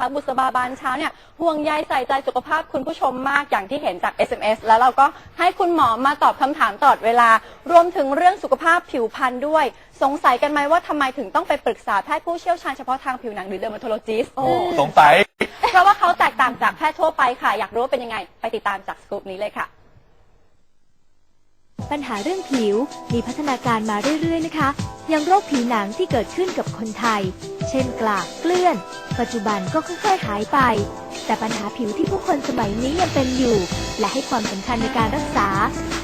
นะคะ บุษบาบานเช้าเนี่ยห่วงใยใส่ใจสุขภาพคุณผู้ชมมากอย่างที่เห็นจาก SMS แล้วเราก็ให้คุณหมอมาตอบคำถามตลอดเวลา รวมถึงเรื่องสุขภาพผิวพรรณด้วย สงสัยกันไหมว่าทำไมถึงต้องไปปรึกษาแพทย์ผู้เชี่ยวชาญเฉพาะทางผิวหนังหรือ dermatologist สงสัย เพราะว่าเขาแตกต่างจากแพทย์ทั่วไปค่ะ อยากรู้ว่าเป็นยังไง ไปติดตามจากสกูปนี้เลยค่ะ ปัญหาเรื่องผิวมีพัฒนาการมาเรื่อย ๆ นะคะ อย่างโรคผิวหนังที่เกิดขึ้นกับคนไทย เช่นกลากเกลื่อน ปัจจุบันก็ค่อยๆหายไป แต่ปัญหาผิวที่ผู้คนสมัยนี้ยังเป็นอยู่ และให้ความสำคัญในการรักษา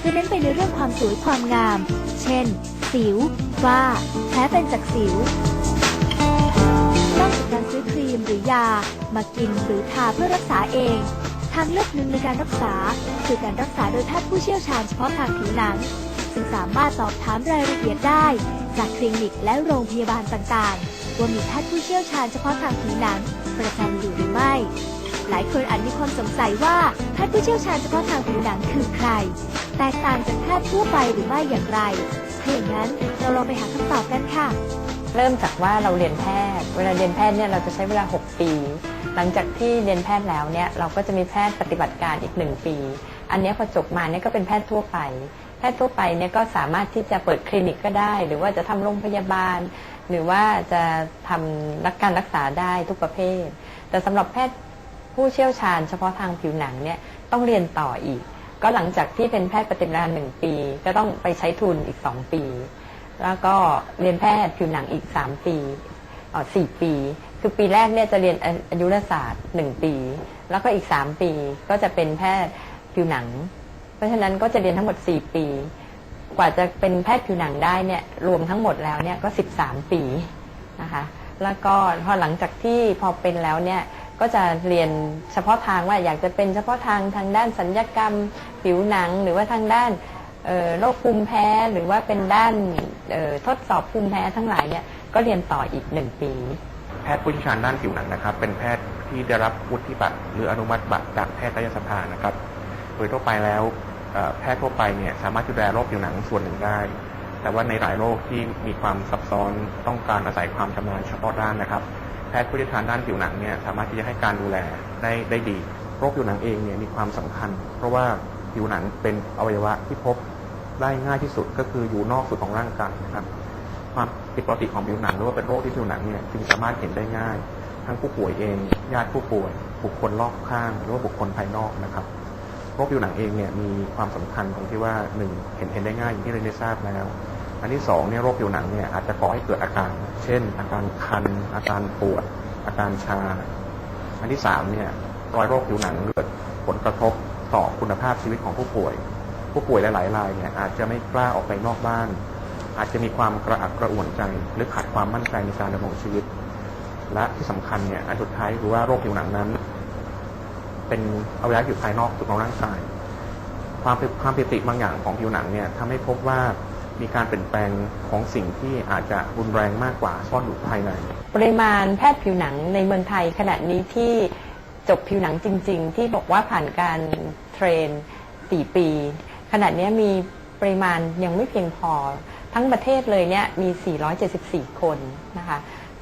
จะเน้นไปในเรื่องความสวยความงาม เช่น สิวฝ้าแพ้เป็นจากสิวนอกจากการซื้อครีมหรือยา มากินหรือทาเพื่อรักษาเอง ทางเลือกหนึ่งในการรักษา คือการรักษาโดยแพทย์ผู้เชี่ยวชาญเฉพาะทางผิวหนังซึ่งสามารถสอบถามรายละเอียดได้ จากคลินิกและโรงพยาบาลต่างๆ ว่ามีแพทย์ผู้เชี่ยวชาญเฉพาะทางผิวหนัง ประจำอยู่หรือไม่ หลายคนอาจมีความสงสัยว่าแพทย์ผู้เชี่ยวชาญเฉพาะทางผิวหนังคือใคร แตกต่างจากแพทย์ทั่วไปหรือไม่อย่างไรถ้าอย่างนั้นเราลองไปหาคำตอบกันค่ะ เริ่มจากว่าเราเรียนแพทย์ เวลาเรียนแพทย์เนี่ยเราจะใช้เวลา 6 ปี หลังจากที่เรียนแพทย์แล้วเนี่ยเราก็จะมีแพทย์ปฏิบัติการอีก 1 ปี อันนี้พอจบมาเนี่ยก็เป็นแพทย์ทั่วไป แพทย์ทั่วไปเนี่ยก็สามารถที่จะเปิดคลินิกก็ได้ หรือว่าจะทำโรงพยาบาล หรือว่าจะทำรักการรักษาได้ทุกประเภท แต่สำหรับแพทย์ผู้เชี่ยวชาญเฉพาะทางผิวหนังเนี่ยต้องเรียนต่ออีก ก็หลังจากที่เป็นแพทย์ปฏิบัติการหนึ่งปี ก็ต้องไปใช้ทุนอีก2ปี แล้วก็เรียนแพทย์ผิวหนังอีก3ปีอ๋อสี่ปี คือปีแรกเนี่ยจะเรียนอายุรศาสตร์1ปี แล้วก็อีก3ปีก็จะเป็นแพทย์ ผิวหนัง เพราะฉะนั้นก็จะเรียนทั้งหมด 4 ปี กว่าจะเป็นแพทย์ผิวหนังได้เนี่ยรวมทั้งหมดแล้วเนี่ยก็ 13 ปีนะคะแล้วก็พอหลังจากที่พอเป็นแล้วเนี่ยก็จะเรียนเฉพาะทางว่าอยากจะเป็นเฉพาะทางทางด้านสัญญกรรม ผิวหนัง หรือว่าทางด้านโรคภูมิแพ้หรือว่าเป็นด้านทดสอบภูมิแพ้ทั้งหลายเนี่ยก็เรียนต่ออีกหนึ่งปี แพทย์ผู้เชี่ยวชาญด้านผิวหนังนะครับ เป็นแพทย์ที่ได้รับวุฒิบัตรหรืออนุมัติบัตรจากแพทยสภานะครับ โดยทั่วไปแล้วแพทย์ทั่วไปเนี่ยสามารถดูแลโรคผิวหนังส่วนหนึ่งได้ แต่ว่าในหลายโรคที่มีความซับซ้อนต้องการอาศัยความชำนาญเฉพาะด้านนะครับ แพทย์ผู้เชี่ยวชาญด้านผิวหนังเนี่ยสามารถที่จะให้การดูแลได้ได้ดี โรคผิวหนังเองเนี่ยมีความสำคัญ เพราะว่าผิวหนังเป็นอวัยวะที่พบได้ง่ายที่สุดก็คืออยู่นอกสุดของร่างกายนะครับ ความผิดปกติของผิวหนังหรือว่าเป็นโรคที่ผิวหนังเนี่ยจึงสามารถเห็นได้ง่าย ทั้งผู้ป่วยเองญาติผู้ป่วย บุคคลรอบข้างหรือว่าบุคคลภายนอกนะครับ โรคผิวหนังเองเนี่ยมีความสำคัญตรงที่ว่าหนึ่งเห็นเห็นได้ง่ายอย่างที่เราได้ทราบแล้ว อันที่สองเนี่ยโรคผิวหนังเนี่ยอาจจะก่อให้เกิดอาการ เช่น อาการคัน อาการปวด อาการชา อันที่สามเนี่ยรอยโรคผิวหนังเกิดผลกระทบต่อคุณภาพชีวิตของผู้ป่วย ผู้ป่วยหลายรายเนี่ยอาจจะไม่กล้าออกไปนอกบ้าน อาจจะมีความกระอักกระอ่วนใจ หรือขาดความมั่นใจในการดำรงชีวิต และที่สำคัญเนี่ยอันสุดท้ายคือว่าโรคผิวหนังนั้น เป็นอวัยวะอยู่ภายนอกสุดของร่างกาย ความความผิดปกติบางอย่างของผิวหนังเนี่ยทำให้พบว่ามีการเปลี่ยนแปลงของสิ่งที่อาจจะรุนแรงมากกว่าซ่อนอยู่ภายใน ปริมาณแพทย์ผิวหนังในเมืองไทยขณะนี้ที่จบผิวหนังจริง ๆ ที่บอกว่าผ่านการเทรน 4 ปี ขณะนี้มีปริมาณยังไม่เพียงพอ ทั้งประเทศเลยเนี่ยมี 474 คนนะคะ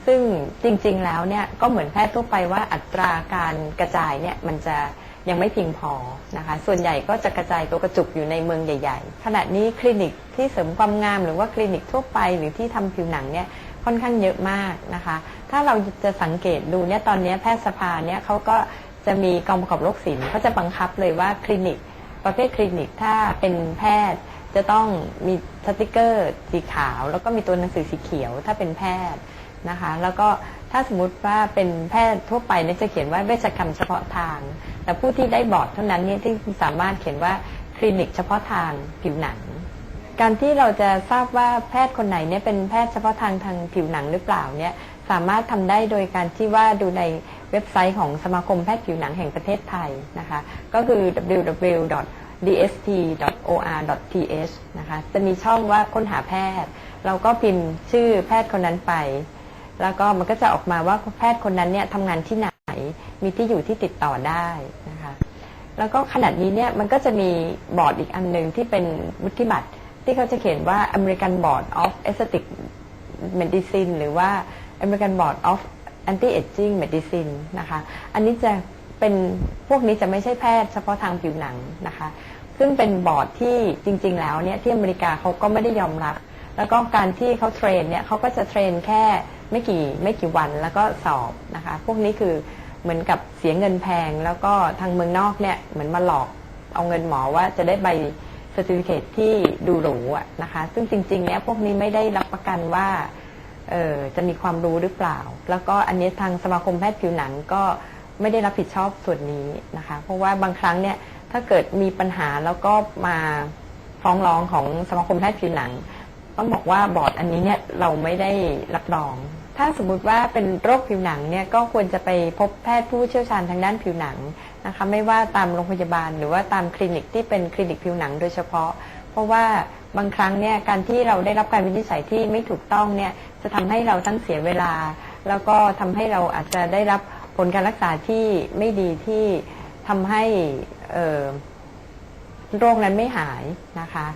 ซึ่งจริงๆแล้วเนี่ยก็เหมือนแพทย์ทั่วไปว่าอัตราการกระจายเนี่ยมันจะยังไม่เพียงพอนะคะ ส่วนใหญ่ก็จะกระจายตัวกระจุกอยู่ในเมืองใหญ่ๆ ขณะนี้คลินิกที่เสริมความงามหรือว่าคลินิกทั่วไปหรือที่ทำผิวหนังเนี่ยค่อนข้างเยอะมากนะคะ ถ้าเราจะสังเกตดูเนี่ยตอนนี้แพทยสภาเนี่ยเขาก็จะมีกองประกอบโรคศิลป์เขาจะบังคับเลยว่าคลินิก ประเภทคลินิกถ้าเป็นแพทย์จะต้องมีสติกเกอร์สีขาว แล้วก็มีตัวหนังสือสีเขียวถ้าเป็นแพทย์ นะคะ แล้วก็ถ้าสมมติว่าเป็นแพทย์ทั่วไปเนี่ยจะเขียนว่าเวชกรรมเฉพาะทาง แต่ผู้ที่ได้บอร์ดเท่านั้นเนี่ยที่สามารถเขียนว่าคลินิกเฉพาะทางผิวหนัง การที่เราจะทราบว่าแพทย์คนไหนเนี่ยเป็นแพทย์เฉพาะทางทางผิวหนังหรือเปล่าเนี่ยสามารถทำได้โดยการที่ว่าดูในเว็บไซต์ของสมาคมแพทย์ผิวหนังแห่งประเทศไทยนะคะ ก็คือ www.dst.or.th นะคะ จะมีช่องว่าค้นหาแพทย์ เราก็พิมพ์ชื่อแพทย์คนนั้นไป แล้วก็มันก็จะออกมาว่าแพทย์คนนั้นเนี่ยทำงานที่ไหน มีที่อยู่ที่ติดต่อได้นะคะ แล้วก็ขนาดนี้เนี่ยมันก็จะมีบอร์ดอีกอันหนึ่งที่เป็นวุฒิบัตรที่เขาจะเขียนว่า American Board of Aesthetic Medicine หรือว่า American Board of anti aging medicine นะคะ อันนี้จะเป็นพวกนี้จะไม่ใช่แพทย์เฉพาะทางผิวหนังนะคะ ซึ่งเป็นบอร์ดที่จริง ๆ แล้วเนี่ยที่อเมริกาเขาก็ไม่ได้ยอมรับ แล้วก็การที่เขาเทรนเนี่ยเขาก็จะเทรนแค่ ไม่กี่ไม่กี่วันแล้วก็สอบนะคะ พวกนี้คือเหมือนกับเสียเงินแพง แล้วก็ทางเมืองนอกเนี่ยเหมือนมาหลอกเอาเงินหมอว่าจะได้ใบ c e r t i f i c a t e ที่ดูหรูอะนะคะ ซึ่งจริงๆเนี่ยพวกนี้ไม่ได้รับประกันว่าเออจะมีความรู้หรือเปล่า แล้วก็อันนี้ทางสมาคมแพทย์ผิวหนังก็ไม่ได้รับผิดชอบส่วนนี้นะคะ เพราะว่าบางครั้งเนี่ยถ้าเกิดมีปัญหาแล้วก็มาฟ้องร้องของสมาคมแพทย์ผิวหนัง ต้องบอกว่าบอร์ดอันนี้เนี่ยเราไม่ได้รับรอง ถ้าสมมุติว่าเป็นโรคผิวหนังเนี่ยก็ควรจะไปพบแพทย์ผู้เชี่ยวชาญทางด้านผิวหนังนะคะไม่ว่าตามโรงพยาบาล หรือว่าตามคลินิกที่เป็นคลินิกผิวหนังโดยเฉพาะ เพราะว่าบางครั้งเนี่ยการที่เราได้รับการวินิจฉัยที่ไม่ถูกต้องเนี่ยจะทำให้เราทั้งเสียเวลา แล้วก็ทำให้เราอาจจะได้รับผลการรักษาที่ไม่ดีที่ทำให้โรคนั้นไม่หายนะคะ